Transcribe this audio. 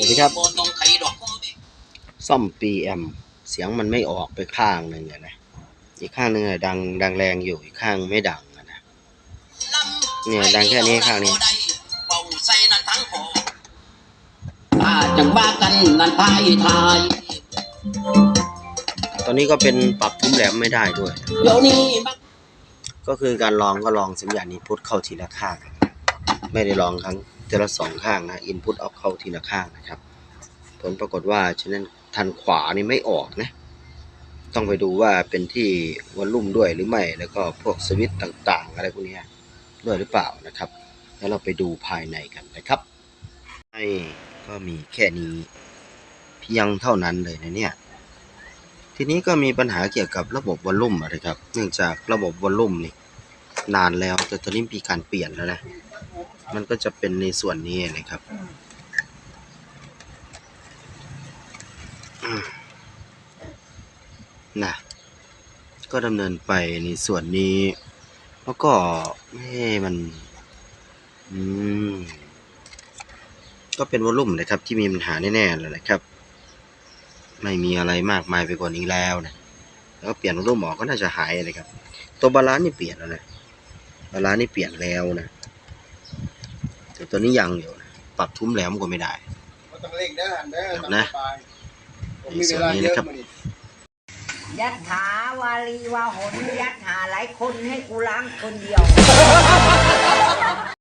วัสดีครับบ่ต้องไขดอกซ่อม PM เสียงมันไม่ออกไปข้างหนึ่งอะนะ อีกข้างหนึ่งอะดังดังแรงอยู่อีกข้างไม่ดังอะนะเนี่ยดังแค่นี้ข้างนี้เบาใส่นั่นทั้งพอถ้าจังบ้ากันนั่นพายทายตอนนี้ก็เป็นปรับทุ้มแหลมไม่ได้ด้วย เดี๋ยวนี้มันก็คือการลองก็ลองสัญญาณอินพุตเข้าทีละข้าง ไม่ได้ลองครั้ง ทีละสองข้างนะอินพุตเอาเข้าทีละข้างนะครับ ผลปรากฏว่าฉะนั้นทันขวานี่ไม่ออกนะต้องไปดูว่าเป็นที่วอลลุ่มด้วยหรือไม่ แล้วก็พวกสวิตต่างๆ อะไรพวกนี้ด้วยหรือเปล่านะครับ แล้วเราไปดูภายในกันนะครับไอ้ก็มีแค่นี้ เพียงเท่านั้นเลยนะเนี่ยทีนี้ก็มีปัญหาเกี่ยวกับระบบวอลลุ่มอะนะครับ เนื่องจากระบบวอลลุ่มนี่นานแล้วแต่ตอนนี้มีการเปลี่ยนแล้วนะ มันก็จะเป็นในส่วนนี้นะครับอืมนะก็ดำเนินไปในส่วนนี้ แล้วก็เอ้มัน อืม ก็เป็นวอลลุ่มนะครับ ที่มีปัญหาแน่ๆเลยนะครับ ไม่มีอะไรมากมายไปกว่านี้แล้วนะแล้วก็เปลี่ยนวอลลุ่มออกก็น่าจะหายเลยครับ ตัวบาลานซ์นี่เปลี่ยนแล้วนะบาลานซ์นี่เปลี่ยนแล้วนะแต่ตัวนี้ยังอยู่นะปรับทุ้มแหลมก็ไม่ได้บ่ต้องเร่งเด้อหันเด้อครับนะทำสบายผมมีเวลาเยอะมื้อนี้ยัดหาวาลีวาหนยัดหาหลายคนให้กูล้างคนเดียว